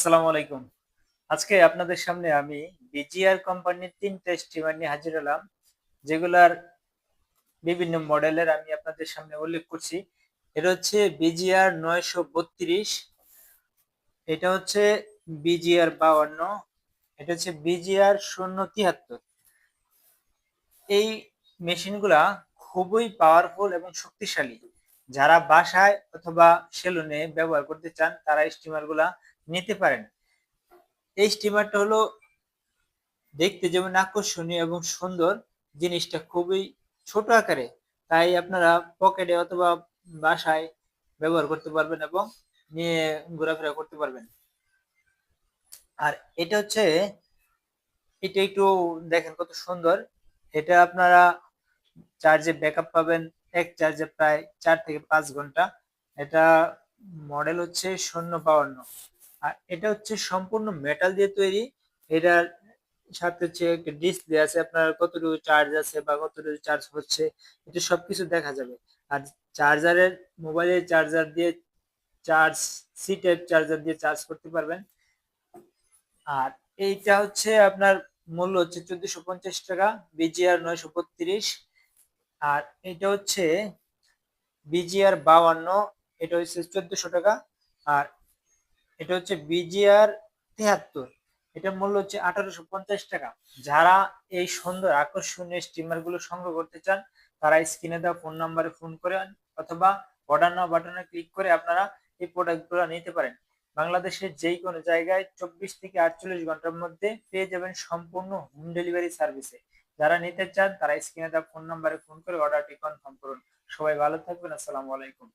আসসালামু আলাইকুম। আজকে আপনাদের সামনে আমি বিজিআর কোম্পানির তিনটা স্টিমার নিয়ে হাজির হলাম, যেগুলার বিভিন্ন মডেলের আমি আপনাদের সামনে উল্লেখ করছি। এটা হচ্ছে বিজিআর নয়শো বত্রিশ, এটা হচ্ছে বিজিআর বাউান্ন এটা হচ্ছে বিজিআর শূন্য তিয়াত্তর এই মেশিনগুলা খুবই পাওয়ারফুল এবং শক্তিশালী। যারা বাসায় অথবা সেলুনে ব্যবহার করতে চান, তারা স্টিমারগুলা নিতে পারেন। এই স্টিমারটা হলো দেখতে যেমন আকর্ষণীয় এবং সুন্দর, জিনিসটা খুবই ছোট আকারে। তাই আপনারা পকেটে অথবা বাসায় ব্যবহার করতে পারবেন এবং নিয়ে ঘোরাফেরা করতে পারবেন। আর এটা হচ্ছে, এটা একটু দেখেন কত সুন্দর। এটা আপনারা চার্জে ব্যাকআপ পাবেন এক চার্জে প্রায় চার থেকে পাঁচ ঘণ্টা। এটা মডেল হচ্ছে শূন্য বাউন্ন। আর এটা হচ্ছে সম্পূর্ণ মেটাল দিয়ে তৈরি। এটার সাথে হচ্ছে ডিসপ্লে আছে, আপনার কতটুকু চার্জ আছে বা কতটুকু চার্জ হচ্ছে, এটা সবকিছু দেখা যাবে। আর চার্জারের মোবাইলের চার্জার দিয়ে চার্জ সি টাইপ চার্জার দিয়ে চার্জ করতে পারবেন। আর এইটা হচ্ছে আপনার মূল্য হচ্ছে চোদ্দশো পঞ্চাশ টাকা, বিজিআর নয়শো বত্রিশ। আর এটা হচ্ছে বিজিআর বাউান্ন এটা হচ্ছে চোদ্দশো টাকা। আর এটা হচ্ছে বিজিআর তিয়াত্তর এটার মূল্য হচ্ছে আঠারোশো পঞ্চাশ টাকা। যারা এই সুন্দর আকর্ষণীয় স্টিমারগুলো সংগ্রহ করতে চান, তারা স্ক্রিনে দেওয়া ফোন নাম্বারে ফোন করে অথবা অর্ডার নাও বাটনে ক্লিক করে আপনারা এই প্রোডাক্টগুলো নিতে পারেন। বাংলাদেশের যেই কোনো জায়গায় চব্বিশ থেকে আটচল্লিশ ঘণ্টার মধ্যে পেয়ে যাবেন সম্পূর্ণ হোম ডেলিভারি সার্ভিসে। যারা নিতে চান, তারা স্ক্রিনে দেওয়া ফোন নাম্বারে ফোন করে অর্ডারটি কনফার্ম করুন। সবাই ভালো থাকবেন, আসসালামু আলাইকুম।